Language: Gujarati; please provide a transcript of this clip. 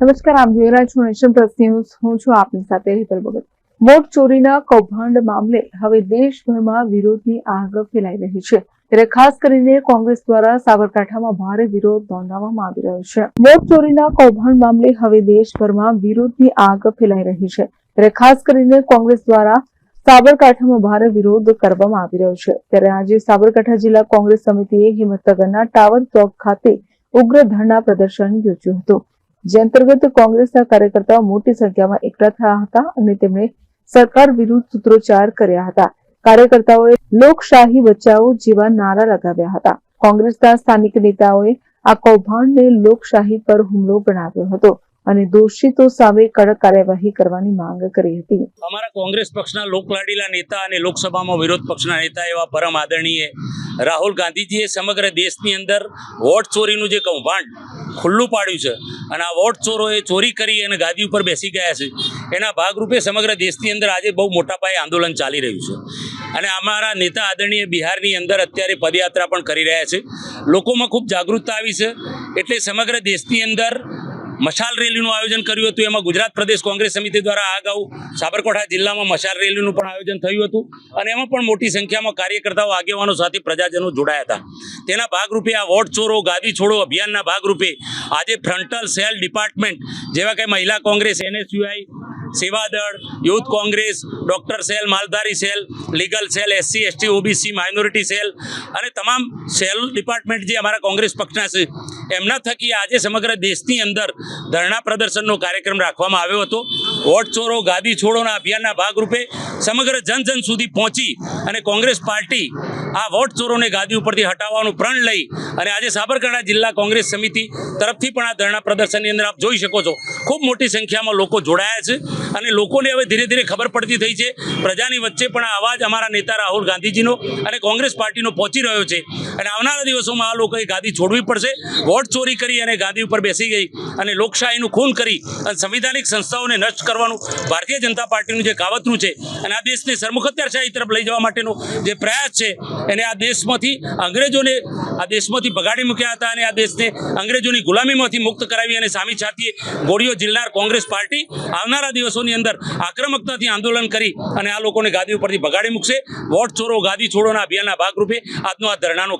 નમસ્કાર, આપ જોઈ રહ્યા છો નેશન પ્લસ ન્યૂઝ. હું છું આપની સાથે હેતલ ભગત. વોટ ચોરીના કૌભાંડ મામલે હવે દેશભરમાં વિરોધની આગ ફેલાઈ રહી છે. ત્યારે ખાસ કરીને કોંગ્રેસ દ્વારા સાબરકાંઠામાં ભારે વિરોધ નોંધાવવામાં આવી રહ્યો છે. વોટ ચોરીના કૌભાંડ મામલે હવે દેશભરમાં વિરોધની આગ ફેલાઈ રહી છે. ત્યારે ખાસ કરીને કોંગ્રેસ દ્વારા સાબરકાંઠામાં ભારે વિરોધ કરવામાં આવી રહ્યો છે. ત્યારે આજે સાબરકાંઠા જિલ્લા કોંગ્રેસ સમિતિએ હિંમતનગરના ટાવર ચોક ખાતે ઉગ્ર ધરણા પ્રદર્શન યોજ્યું હતું. જે અંતર્ગત કોંગ્રેસના કાર્યકર્તાઓ મોટી સંખ્યામાં એકઠા થયા હતા અને તેમણે સરકાર વિરુદ્ધ સૂત્રોચ્ચાર કર્યા હતા. કાર્યકર્તાઓએ લોકશાહી બચાવો જેવા નારા લગાવ્યા હતા. કોંગ્રેસના સ્થાનિક નેતાઓએ આ કૌભાંડને લોકશાહી પર હુમલો ગણાવ્યો હતો અને દોષિતો સામે કડક કાર્યવાહી કરવાની માંગ કરી હતી. અમારા કોંગ્રેસ પક્ષના લોકલાડીલા નેતા અને લોકસભામાં વિરોધ પક્ષના નેતા એવા પરમ આદરણીય રાહુલ ગાંધીજીએ સમગ્ર દેશની અંદર વોટ ચોરીનું જે કૌભાંડ ખુલ્લું પાડ્યું છે અને આ વોટ ચોરોએ ચોરી કરી અને ગાદી ઉપર બેસી ગયા છે, એના ભાગરૂપે સમગ્ર દેશની અંદર આજે બહુ મોટા પાયે આંદોલન ચાલી રહ્યું છે. અને અમારા નેતા આદરણીય બિહારની અંદર અત્યારે પદયાત્રા પણ કરી રહ્યા છે. લોકોમાં ખૂબ જાગૃતતા આવી છે. એટલે સમગ્ર દેશની અંદર મશાલ રેલીનું આયોજન કર્યું હતું. એમાં ગુજરાત પ્રદેશ કોંગ્રેસ સમિતિ દ્વારા આ અગાઉ સાબરકાંઠા જિલ્લામાં મશાલ રેલીનું પણ આયોજન થયું હતું અને એમાં પણ મોટી સંખ્યામાં કાર્યકર્તાઓ, આગેવાનો સાથે પ્રજાજનો જોડાયા હતા. તેના ભાગરૂપે આ વોટ ચોરો, ગાદી છોડો અભિયાનના ભાગરૂપે આજે ફ્રન્ટલ સેલ ડિપાર્ટમેન્ટ જેવા કે મહિલા Congress, NSUI Seva Dal, youth Congress, doctor cell, Maldhari cell, legal cell SC ST OBC minority cell અને તમામ સેલ ડિપાર્ટમેન્ટ જે અમારા કોંગ્રેસ પક્ષના છે, એમના થકી આજે સમગ્ર દેશની અંદર ધરણા પ્રદર્શનનો કાર્યક્રમ રાખવામાં આવ્યો હતો. વોટ ચોરો ગાદી છોડોના અભિયાનના ભાગરૂપે સમગ્ર જન જન સુધી પહોંચી અને કોંગ્રેસ પાર્ટી આ વોટ ચોરોને ગાદી ઉપરથી હટાવવાનું પ્રણ લઈ અને આજે સાબરકાંઠા જિલ્લા કોંગ્રેસ સમિતિ તરફથી પણ આ ધરણા પ્રદર્શનની અંદર આપ જોઈ શકો છો. ખૂબ મોટી સંખ્યામાં લોકો જોડાયા છે અને લોકોને હવે ધીરે ધીરે ખબર પડતી થઈ છે. પ્રજાની વચ્ચે પણ આ અવાજ અમારા નેતા રાહુલ ગાંધીજીનો અને કોંગ્રેસ પાર્ટીનો પહોંચી રહ્યો છે. અને આવનારા દિવસોમાં આ લોકોએ ગાદી છોડવી પડશે. વોટ ચોરી કરી અને ગાદી ઉપર બેસી ગઈ અને લોકશાહીનું ખૂન કરી અને સંવિધાનિક સંસ્થાઓને નષ્ટ કરવાનું, ભારતીય જનતા પાર્ટીનું જે કાવતરું છે અને આ દેશને સરમુખત્યારશાહી તરફ લઈ જવા માટેનો જે પ્રયાસ છે, એને આ દેશમાંથી અંગ્રેજોને, આ દેશમાંથી ભગાડી મૂક્યા હતા અને આ દેશને અંગ્રેજોની ગુલામીમાંથી મુક્ત કરાવી અને સામી છાતીએ ગોળીઓ ઝીલનાર કોંગ્રેસ પાર્ટી આવનારા દિવસોની અંદર આક્રમકતાથી આંદોલન કરી અને આ લોકોને ગાદી ઉપરથી ભગાડી મૂકશે. વોટ ચોરો, ગાદી છોડોના અભિયાનના ભાગરૂપે આજનો આ ધરણાનો